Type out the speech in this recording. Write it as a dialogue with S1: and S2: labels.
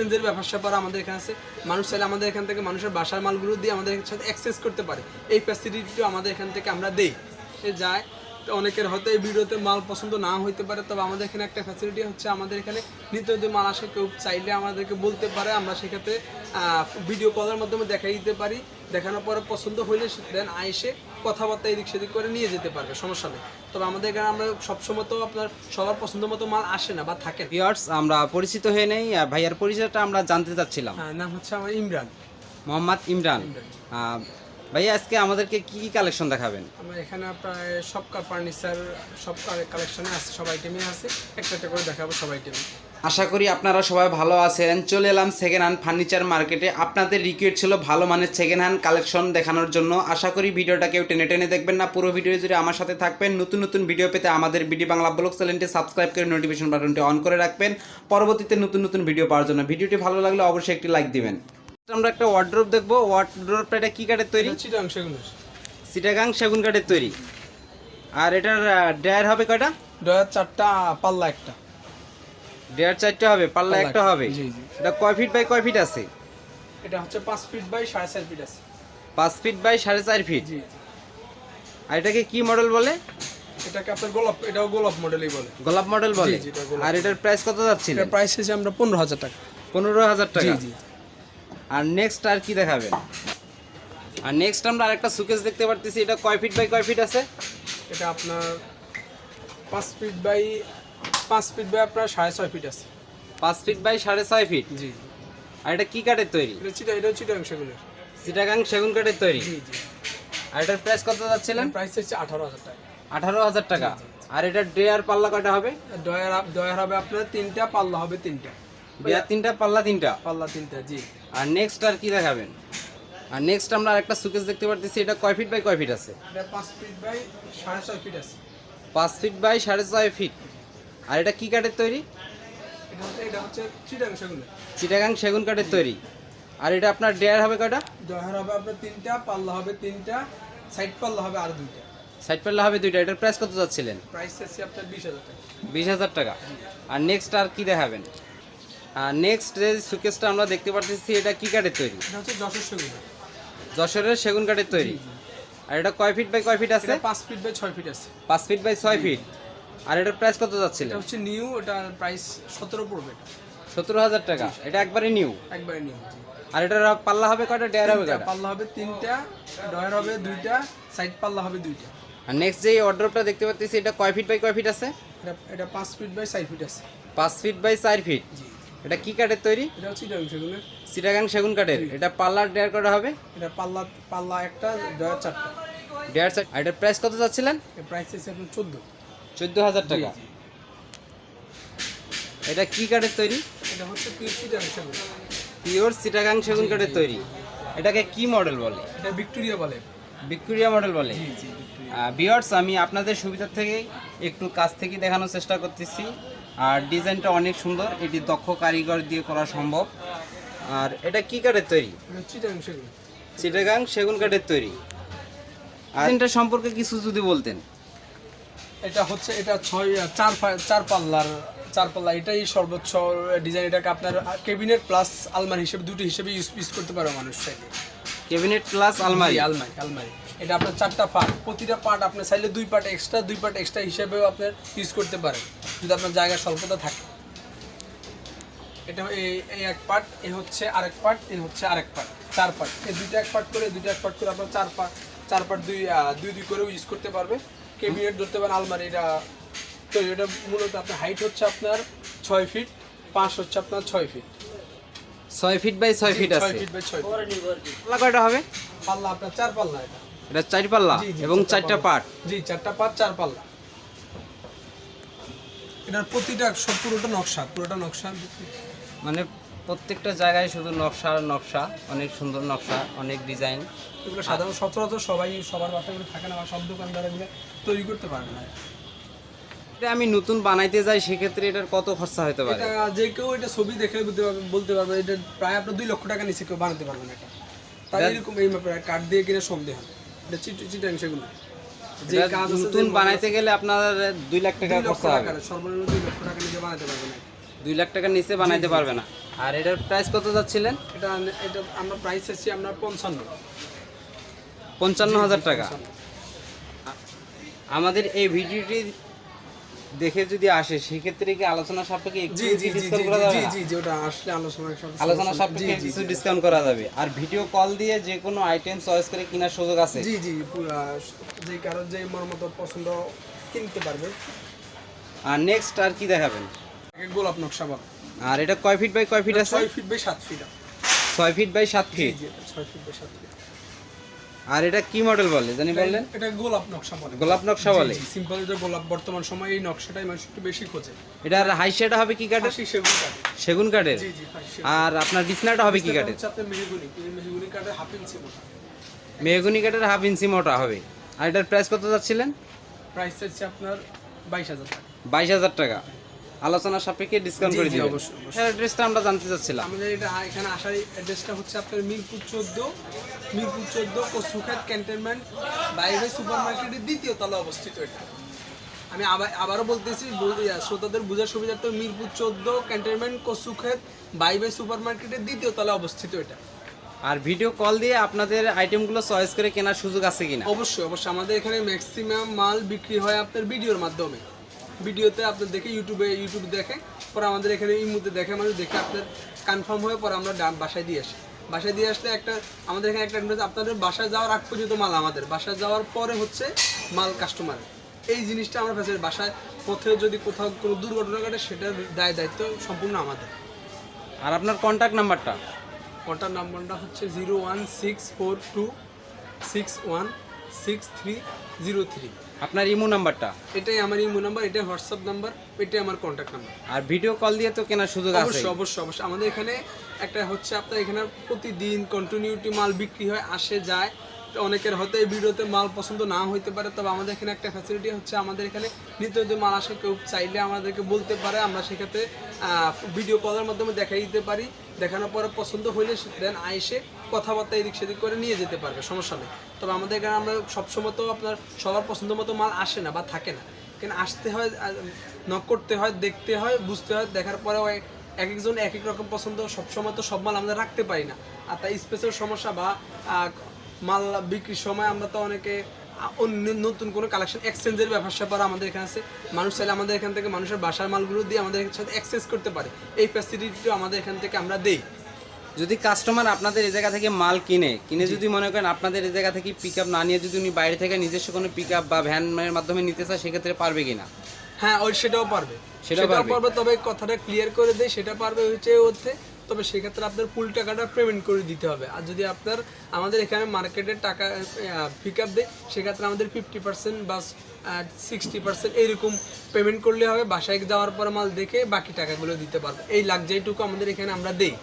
S1: এক্সচেঞ্জের ব্যবসা স্যাপার আমাদের এখানে আছে। মানুষ চাইলে আমাদের এখান থেকে মানুষের বাসার মালগুলো দিয়ে আমাদের সাথে অ্যাক্সেস করতে পারে। এই ফ্যাসিলিটিও আমাদের এখান থেকে আমরা দেই। সে যায়, তো অনেকের হয়তো এই ভিডিওতে মাল পছন্দ না হইতে পারে, তবে আমাদের এখানে একটা ফ্যাসিলিটি হচ্ছে আমাদের এখানে নিত্য যদি মাল আসে। কেউ চাইলে আমাদেরকে বলতে পারে, আমরা সেক্ষেত্রে ভিডিও কলের মাধ্যমে দেখাই দিতে পারি। দেখানোর পরে পছন্দ হইলে দেন আইসে কথাবার্তা এদিক সেদিক করে নিয়ে যেতে পারবে সমস্যা নেই। তবে আমাদের এখানে আমরা সবসময় তো আপনার সবার পছন্দ মতো মাল আসে না বা থাকে না।
S2: ভিউয়ার্স আমরা পরিচিত হয়ে নেই আর ভাইয়ার পরিচয়টা আমরা জানতে চাচ্ছিলাম।
S1: হ্যাঁ, নাম হচ্ছে আমার ইমরান।
S2: মোহাম্মদ ইমরান। ভাইয়া আজকে আমাদেরকে কি কি কালেকশন দেখাবেন?
S1: আমার এখানে প্রায় সব ফার্নিচার সব কালেকশনে আছে সব আইটেমই আছে। একটা একটা করে দেখাবো সব আইটেমই
S2: আশা করি আপনারা সবাই ভালো আছেন। চলে এলাম সেকেন্ড হ্যান্ড ফার্নিচার মার্কেটে আপনাদের রিকোয়েস্ট ছিল ভালো মানের সেকেন্ড হ্যান্ড কালেকশন দেখানোর জন্য। আশা করি ভিডিওটা কেউ টেনে টেনে দেখবেন না। পুরো ভিডিও জুড়ে আমার সাথে থাকবেন। নতুন নতুন ভিডিও পেতে আমাদের বিডি বাংলা ব্লগ চ্যানেলটি সাবস্ক্রাইব করে নোটিফিকেশন বাটনটি অন করে রাখবেন। পরবর্তীতে নতুন নতুন ভিডিও পাওয়ার জন্য। ভিডিওটি ভালো লাগলে অবশ্যই একটি লাইক দিবেন। আমরা একটা ওয়ার্ড্রোপ দেখব। ওয়ার্ড্রোপটা এটা কী কাঠের তৈরি?
S1: চিটা অংশগুলো
S2: সিটাগাং সেগুন কাঠের তৈরি। আর এটার ড্রায়ার হবে কয়টা?
S1: ডয়ার চারটা পাল্লা একটা।
S2: ড্রায়ার চারটে হবে পাল্লা একটা হবে। এটা কয় ফিট বাই কয় ফিট আছে?
S1: এটা হচ্ছে পাঁচ ফিট বাই সাড়ে চার ফিট আছে।
S2: পাঁচ ফিট বাই সাড়ে চার ফিট
S1: জি
S2: আর এটাকে কি মডেল বলে?
S1: এটাকে আপনার গোলাপ এটাও গোলাপ মডেলই বলে।
S2: গোলাপ মডেল বলে? আর এটার প্রাইস কত যাচ্ছিল?
S1: এটার প্রাইস হচ্ছে আমরা পনেরো হাজার টাকা।
S2: পনেরো হাজার
S1: জি
S2: টাকা।
S1: জি।
S2: আর নেক্সট আর কি দেখাবেন? আর নেক্সট আমরা আরেকটা সুকেস দেখতে পারতেছি। এটা কয় ফিট বাই কয় ফিট আছে?
S1: এটা আপনার পাঁচ ফিট বাই পাঁচ ফিট বাই আপনার সাড়ে ছয় ফিট আছে।
S2: পাঁচ ফিট বাই সাড়ে ছয় ফিট
S1: জি।
S2: আর এটা কি কাঠের তৈরি?
S1: এটা চিটা এটাও চিটা অংশগুলো
S2: সিটাগাং সেগুন কাঠের তৈরি?
S1: জি জি।
S2: আর এটার প্রাইস কত যাচ্ছিলেন?
S1: প্রাইস হচ্ছে আঠারো হাজার টাকা।
S2: আঠারো হাজার টাকা। আর এটার ড্রেয়ার পাল্লা কয়টা হবে?
S1: ডয়ার ডয়ার হবে আপনার তিনটা পাল্লা হবে তিনটা।
S2: ড্রেয়ার তিনটা পাল্লা তিনটা?
S1: পাল্লা তিনটা জি।
S2: আর নেক্সট আর কি দেখাবেন? আর নেক্সট আমরা আরেকটা সুকেস দেখতে পারতেছি এটা কয় ফিট বাই কয় ফিট আছে?
S1: এটা পাঁচ ফিট বাই সাড়ে ছয় ফিট আছে।
S2: পাঁচ ফিট বাই সাড়ে ছয় ফিট আর এটা কি কাঠের তৈরি?
S1: এটা হচ্ছে এটা হচ্ছে চিটা অংশগুলো
S2: চিটাগাং সেগুন কাঠের তৈরি। আর এটা আপনার ডেয়ার হবে কয়টা?
S1: ডয়ার হবে আপনার তিনটা পাল্লা হবে তিনটা সাইড পাল্লা হবে আর দুইটা।
S2: সাইড পাল্লা হবে দুইটা। এটার প্রাইস কত যাচ্ছিলেন
S1: প্রাইস হচ্ছে আপনার বিশ হাজার টাকা।
S2: বিশ হাজার টাকা। আর নেক্সট আর কি দেখাবেন? আর নেক্সট যে সুকেসটা আমরা দেখতে পারতেছি এটা কি কাঠের তৈরি?
S1: এটা হচ্ছে যশোর সেগুলো
S2: যশোরের সেগুন কাঠের তৈরি। আর এটা কয় ফিট বাই কয় ফিট আছে?
S1: পাঁচ ফিট বাই ছয় ফিট আছে।
S2: পাঁচ ফিট বাই ছয় ফিট আর এটার প্রাইস কত যাচ্ছিলেন?
S1: এটা হচ্ছে নিউ এটার প্রাইস সতেরো পড়বে।
S2: সতেরো হাজার টাকা। এটা একবারে নিউ
S1: একবারে নিউ
S2: আর এটার পাল্লা হবে কয়টা? ডেয়ার হবে কয়টা?
S1: পাল্লা হবে তিনটা ডয়ার হবে দুইটা সাইড পাল্লা হবে দুইটা।
S2: আর নেক্সট যে অর্ডারটা দেখতে পাচ্ছি এটা কয় ফিট বাই কয় ফিট আছে?
S1: এটা এটা পাঁচ ফিট বাই চার ফিট আছে।
S2: পাঁচ ফিট বাই চার ফিট
S1: জি।
S2: এটা কি কাঠের তৈরি?
S1: এটা এটা অংশগুলো
S2: সিটাগাং সেগুন কাঠের। এটা পাল্লার ডেয়ার করা হবে?
S1: এটা পাল্লা পাল্লা একটা ডয়ার চারটা।
S2: ডেয়ার চার- আর এটার প্রাইস কত যাচ্ছিলেন?
S1: প্রাইস হচ্ছে আপনার চোদ্দ।
S2: চোদ্দ হাজার টাকা এটা কি কাঠের তৈরি?
S1: এটা হচ্ছে
S2: পিওর সিটাগাং সেগুন। কাঠের তৈরি। এটাকে কি মডেল বলে?
S1: এটা ভিক্টোরিয়া বলে।
S2: ভিক্টোরিয়া মডেল বলে? বিয়ার্স আমি আপনাদের সুবিধার থেকে একটু কাছ থেকে দেখানোর চেষ্টা করতেছি। আর ডিজাইনটা অনেক সুন্দর। এটি দক্ষ কারিগর দিয়ে করা সম্ভব। আর এটা কি কাঠের তৈরি? চিটাগাং সেগুন। কাঠের তৈরি। আর সম্পর্কে কিছু যদি বলতেন।
S1: এটা হচ্ছে এটা ছয় চার চার পাল্লার চার পাল্লা। এটাই সর্বোচ্চ ডিজাইন এটাকে আপনার কেবিনেট প্লাস আলমারি হিসেবে দুটো হিসেবে ইউজ ইউজ করতে পারো মানুষ চাইলে।
S2: ক্যাবিনেট প্লাস আলমারি?
S1: আলমারি আলমারি। এটা আপনার চারটা পার্ট প্রতিটা পার্ট আপনি চাইলে দুই পার্ট এক্সট্রা দুই পার্ট এক্সট্রা হিসেবেও আপনার ইউজ করতে পারেন যদি আপনার জায়গার স্বল্পতা থাকে। এটা এই এই এক পার্ট এ হচ্ছে আরেক পার্ট এ হচ্ছে আরেক পার্ট চার পার্ট এই দুইটা এক পার্ট করে দুইটা এক পার্ট করে আপনার চার পার্ট চার পার্ট দুই দুই দুই করেও ইউজ করতে পারবে। কেবিনেট ধরতে পারেন আলমারি এটা তো এটা মূলত আপনার হাইট হচ্ছে আপনার ছয় ফিট পাঁচ হচ্ছে আপনার ছয় ফিট
S2: ছয় ফিট বাই ছয় ফিট
S1: ছয়
S2: আছে।
S1: ফিট ছয়
S2: পাল্লা কয়টা হবে?
S1: পাল্লা আপনার চার পাল্লা এটা।
S2: এটা চার পাল্লা এবং
S1: চারটা পাল্লা। জি চারটা পাঁচ চার পাল্লা। এটার প্রতিটা সব পুরোটা নকশা পুরোটা নকশা।
S2: মানে প্রত্যেকটা জায়গায় শুধু নকশা নকশা অনেক সুন্দর নকশা অনেক ডিজাইন
S1: এগুলো সাধারণ সচরাচর সবাই সবার বাসাগুলো থাকে না বা সব দোকানদার এগুলো তৈরি করতে পারবে না।
S2: এটা আমি নতুন বানাইতে যাই সেক্ষেত্রে এটার কত খরচা হতে পারে?
S1: এটা যে কেউ এটা ছবি দেখে বলতে পারবে বলতে পারবে এটা প্রায় আপনার দুই লক্ষ টাকা নিচে কেউ বানাতে পারবে না এটা। তাই এরকম এই ব্যাপারে কাঠ দিয়ে কিনে সন্দেহ। এটা চিট চিটাং সেগুলো।
S2: নতুন বানাইতে গেলে আপনার দুই লাখ টাকা খরচা হবে।
S1: সর্বনিম্ন দুই লক্ষ টাকা নিচে বানাতে পারবে না।
S2: দুই লাখ টাকার নিচে বানাইতে পারবে না। আর এটার প্রাইস কত যাচ্ছিলেন?
S1: এটা এটা আমরা প্রাইস এসেছি আপনার পঞ্চান্ন।
S2: পঞ্চান্ন হাজার টাকা। আমাদের এই ভিডিওটি দেখে যদি আসে সেক্ষেত্রে কি আলোচনা সাপেক্ষে
S1: জি জি
S2: ডিসকাউন্ট করা যাবে
S1: জি জি জি ওটা আসলে আলোচনা সাপেক্ষে-
S2: আলোচনা সাপেক্ষে কিছু ডিসকাউন্ট করা যাবে। আর ভিডিও কল দিয়ে যে কোনো আইটেম চয়েস করে কেনার সুযোগ আছে?
S1: জি জি পুরা যে কারও যে মর্মত পছন্দ কিনতে পারবে।
S2: আর নেক্সট আর কি দেখাবেন?
S1: গোলাপ নকশা বল
S2: আর এটা কয় ফিট বাই কয় ফিট আছে?
S1: ছয় ফিট বাই সাত ফিট
S2: ছয় ফিট বাই সাত
S1: জি
S2: ফিট
S1: জি এটা ছয় ফিট বাই সাত ফিট
S2: আর এটা কি মডেল বলে? জানি বললেন?
S1: এটা গোলাপ নকশা বলে।
S2: গোলাপ নকশা বলে?
S1: সিম্পল যে গোলাপ বর্তমান সময়ে এই নকশাটাই মানুষ একটু বেশি খোঁজে।
S2: এটার হাই শেড হবে কি কাঠের?
S1: সেগুন কাঠে
S2: সেগুন কাঠের?
S1: জি জি
S2: আর আপনার বিছনাটা হবে কি কাঠের?
S1: আপনার মেহগুনি। মেহগুনি কাঠের হাফ ইঞ্চি মোটা।
S2: মেহগুনি কাঠের হাফ ইঞ্চি মোটা হবে। আর এটার প্রাইস কত যাচ্ছিলেন?
S1: প্রাইস হচ্ছে আপনার বাইশ হাজার টাকা।
S2: বাইশ হাজার টাকা। আলোচনা সাপেক্ষে ডিসকাউন্ট করে দিবেন।
S1: অবশ্যই।
S2: এর অ্যাড্রেসটা আমরা জানতে চাচ্ছিলাম।
S1: আমাদের এটা এখানে আসার অ্যাড্রেসটা হচ্ছে আপনার মিরপুর চোদ্দ মিরপুর চোদ্দ কচুখাত ক্যান্টনমেন্ট বাইরে সুপার মার্কেটের দ্বিতীয় তলা অবস্থিত এটা। আমি আবার আবারও বলতেছি শ্রোতাদের বোঝার সুবিধার্থে মিরপুর চোদ্দ ক্যান্টনমেন্ট কচুখাত বাইবে সুপার মার্কেটের দ্বিতীয় তলা অবস্থিত এটা।
S2: আর ভিডিও কল দিয়ে আপনাদের আইটেমগুলো চয়েস করে কেনার সুযোগ আছে কিনা?
S1: অবশ্যই অবশ্যই। আমাদের এখানে ম্যাক্সিমাম মাল বিক্রি হয় আপনার ভিডিওর মাধ্যমে। ভিডিওতে আপনার দেখে ইউটিউবে ইউটিউব দেখে পরে আমাদের এখানে এই মুহূর্তে দেখে মানুষ দেখে আপনার কনফার্ম হয়ে পরে আমরা বাসায় দিয়ে আসি। বাসায় দিয়ে আসলে একটা আমাদের এখানে একটা আপনাদের বাসায় যাওয়ার আগ পর্যন্ত মাল আমাদের। বাসায় যাওয়ার পরে হচ্ছে মাল কাস্টমারের এই জিনিসটা আমরা ফেসে বাসায় পথে যদি কোথাও কোনো দুর্ঘটনা ঘটে সেটার দায় দায়িত্ব সম্পূর্ণ আমাদের।
S2: আর আপনার কন্ট্যাক্ট নাম্বারটা
S1: ওটার নাম্বারটা হচ্ছে zero one six four two six one six three zero three
S2: আপনার ইমো নাম্বারটা?
S1: এটাই আমার ইমো নাম্বার এটাই হোয়াটসঅ্যাপ নাম্বার এটাই আমার কন্ট্যাক্ট নাম্বার।
S2: আর ভিডিও কল দিয়ে তো কেনার সুযোগ আছে।
S1: অবশ্যই অবশ্যই অবশ্যই। আমাদের এখানে একটা হচ্ছে আপনার এখানে প্রতিদিন কন্টিনিউটি মাল বিক্রি হয় আসে যায়। অনেকের হয়তো এই ভিডিওতে মাল পছন্দ না হইতে পারে, তবে আমাদের এখানে একটা ফ্যাসিলিটি হচ্ছে আমাদের এখানে নিত্য যদি মাল আসে, কেউ চাইলে আমাদেরকে বলতে পারে, আমরা সেক্ষেত্রে ভিডিও কলের মাধ্যমে দেখাই দিতে পারি। দেখানোর পরে পছন্দ হইলে দেন আইসে কথাবার্তা এদিক সেদিক করে নিয়ে যেতে পারবে, সমস্যা নেই। তবে আমাদের এখানে আমরা সবসময় তো আপনার সবার পছন্দ মতো মাল আসে না বা থাকে না। কেন আসতে হয় নক করতে হয়, দেখতে হয়, বুঝতে হয়, দেখার পরেও এক এক একজন এক এক রকম পছন্দ, সবসময় তো সব মাল আমরা রাখতে পারি না। আর তাই স্পেশাল সমস্যা বা মাল বিক্রির সময় আমরা তো অনেকে অন্য নতুন কোনো কালেকশন এক্সচেঞ্জের ব্যাপার স্যাপার আমাদের এখানে আছে। মানুষ চাইলে আমাদের এখান থেকে মানুষের বাসার মালগুলো দিয়ে আমাদের সাথে এক্সচেঞ্জ করতে পারে। এই ফ্যাসিলিটিও আমাদের এখান থেকে আমরা দেই।
S2: যদি কাস্টমার আপনাদের এই জায়গা থেকে মাল কিনে কিনে যদি মনে করেন আপনাদের এই জায়গা থেকে পিক আপ না নিয়ে যদি উনি বাইরে থেকে নিজস্ব কোনো পিক আপ বা ভ্যানের মাধ্যমে নিতে চায় সেক্ষেত্রে পারবে কিনা?
S1: হ্যাঁ ওই সেটাও পারবে।
S2: সেটাও পারবে।
S1: পারবে তবে কথাটা ক্লিয়ার করে দেয় সেটা পারবে হচ্ছে হচ্ছে তবে সেক্ষেত্রে আপনার ফুল টাকাটা পেমেন্ট করে দিতে হবে। আর যদি আপনার, আমাদের এখানে মার্কেটের টাকা পিক আপ দেয়, সেক্ষেত্রে আমাদের ফিফটি পার্সেন্ট বা সিক্সটি পার্সেন্ট এইরকম পেমেন্ট করলে হবে। বাসায় যাওয়ার পর মাল দেখে বাকি টাকাগুলো দিতে পারব। এই লাগজারিটুকু আমাদের এখানে আমরা দেই।